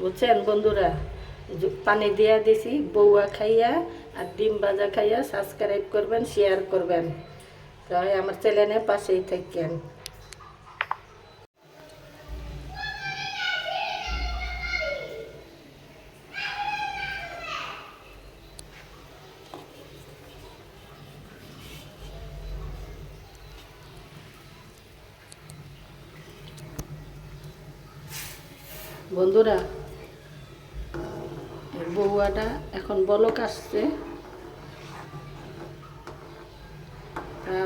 বুঝছেন বন্ধুরা? পানি দিয়া দিছি, বৌয়া খাইয়া আর ডিম ভাজা খাইয়া সাবস্ক্রাইব করবেন শেয়ার করবেন। তাই আমার চ্যানেলের পাশেই থাকেন। বন্ধুরা এই এখন বলক আসছে।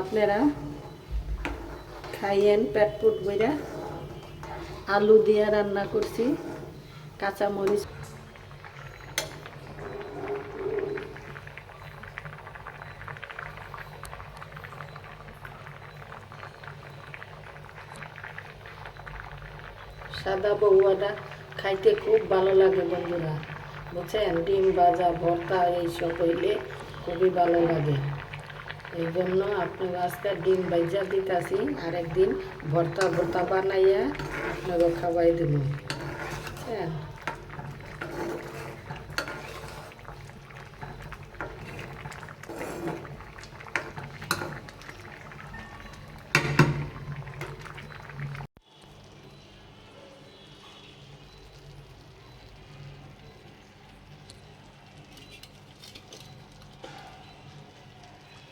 আপনারা খাইয়েন পেট পুট বইরা আলু দিয়ে রান্না করছি কাঁচা মরিচ সাদা বউয়াটা খাইতে খুব ভালো লাগে বন্ধুরা। বুঝছেন? ডিম ভাজা, ভর্তা এইসব হইলে খুবই ভালো লাগে। এই জন্য আপনার আজকে ডিম ভাজা দিতেছি, আরেকদিন ভর্তা ভর্তা বানাইয়া আপনাকে খাওয়াই দেব। বুঝছেন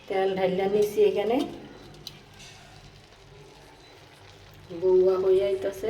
তেল ঢাইলা নিছি এখানে বউয়া হয়ে আইতাছে।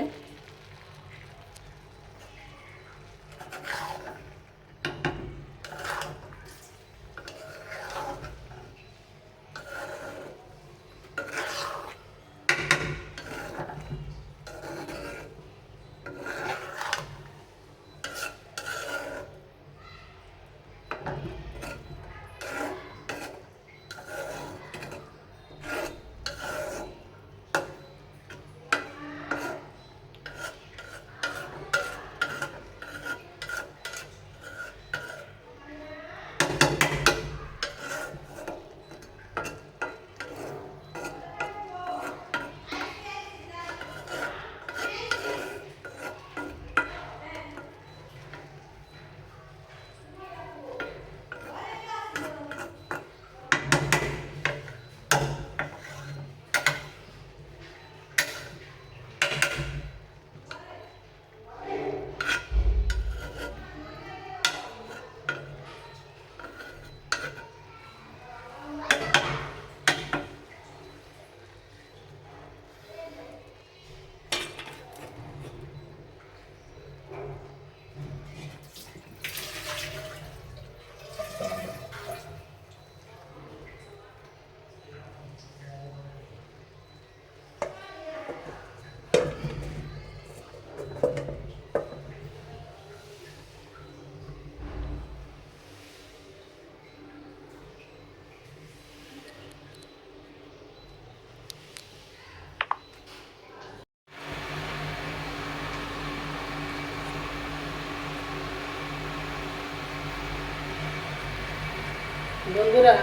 বন্ধুরা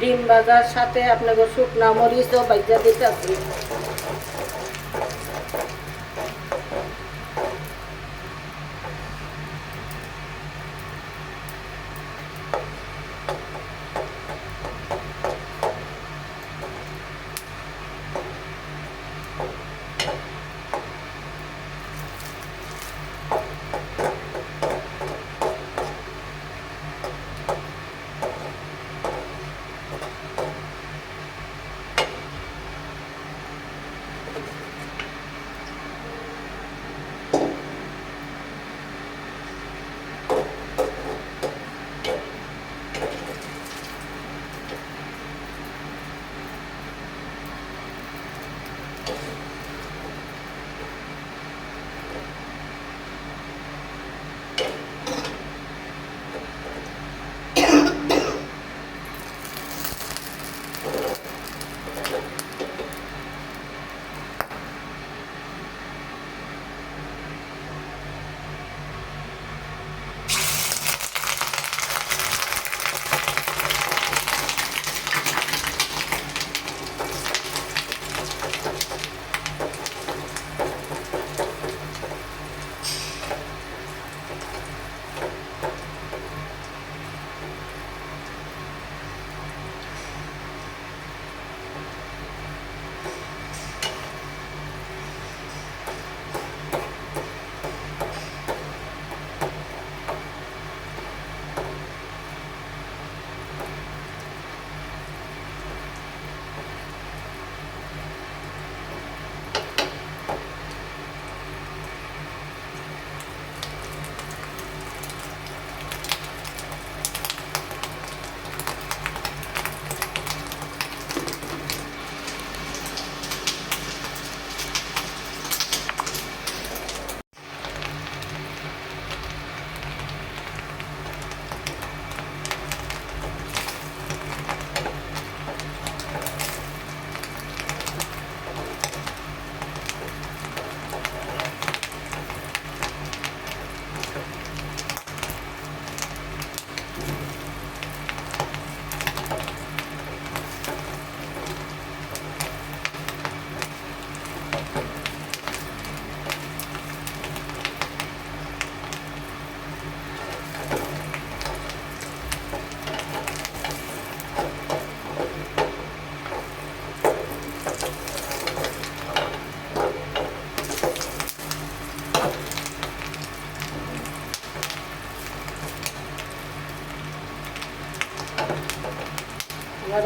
ডিম ভাজার সাথে আপনাদের শুকনা মরিচও বাইজা দিতে আছে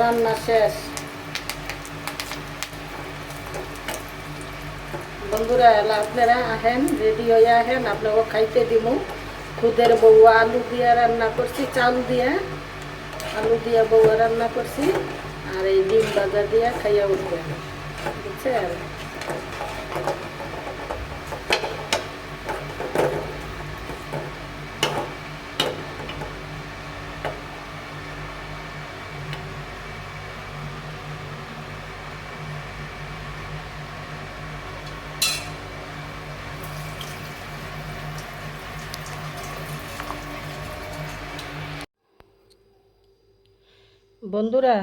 রান্না শেষ। বন্ধুরা, আপনারা আহেন রেডি হয়ে আহেন, আপনাকে খাইতে দিব খুদের বউ আলু দিয়ে রান্না করছি, চাল দিয়ে। আলু দিয়ে বউ রান্না করছি, আর এই ডিম ভাজা দিয়ে খাইয়া উঠবেন। বুঝছেন? বন্ধুরা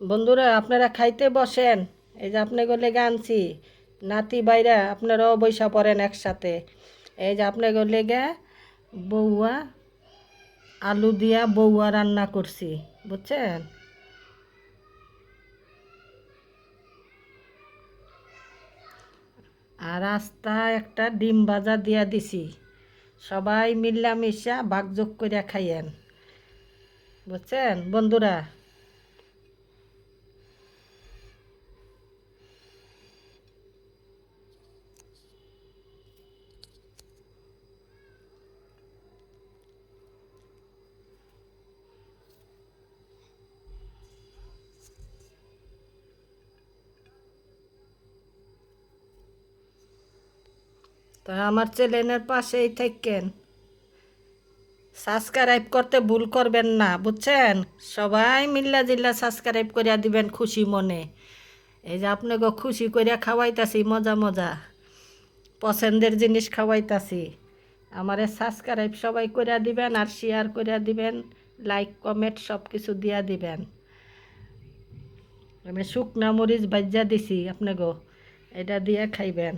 বন্ধুরা, আপনারা খাইতে বসেন। এই যে আপনি গলে গানছি নাতি বাইরা আপনারাও বৈশা পড়েন একসাথে। এই যে আপনি গলে গে, বউয়া, আলু দিয়া বউয়া রান্না করছি, বুঝছেন? আর আস্তা একটা ডিম ভাজা দিয়া দিছি। সবাই মিল্লামিশা ভাগযোগ করে খাইয়েন। বুঝছেন? বন্ধুরা। তো আমার চ্যানেলের পাশেই থাকেন। সাবস্ক্রাইব করতে ভুল করবেন না, বুঝছেন? সবাই মিল্লা জিল্লা সাবস্ক্রাইব করিয়া দিবেন খুশি মনে। এই যে আপনাকে খুশি করিয়া খাওয়াইতাছি, মজা মজা। পছন্দের জিনিস খাওয়াইতাছি। আমারে সাবস্ক্রাইব সবাই করিয়া দিবেন আর শেয়ার করিয়া দিবেন লাইক কমেন্ট সব কিছু দিয়া দিবেন। আমি শুকনা মরিচ বাজ্যা দিছি আপনাকে এটা দিয়ে খাইবেন।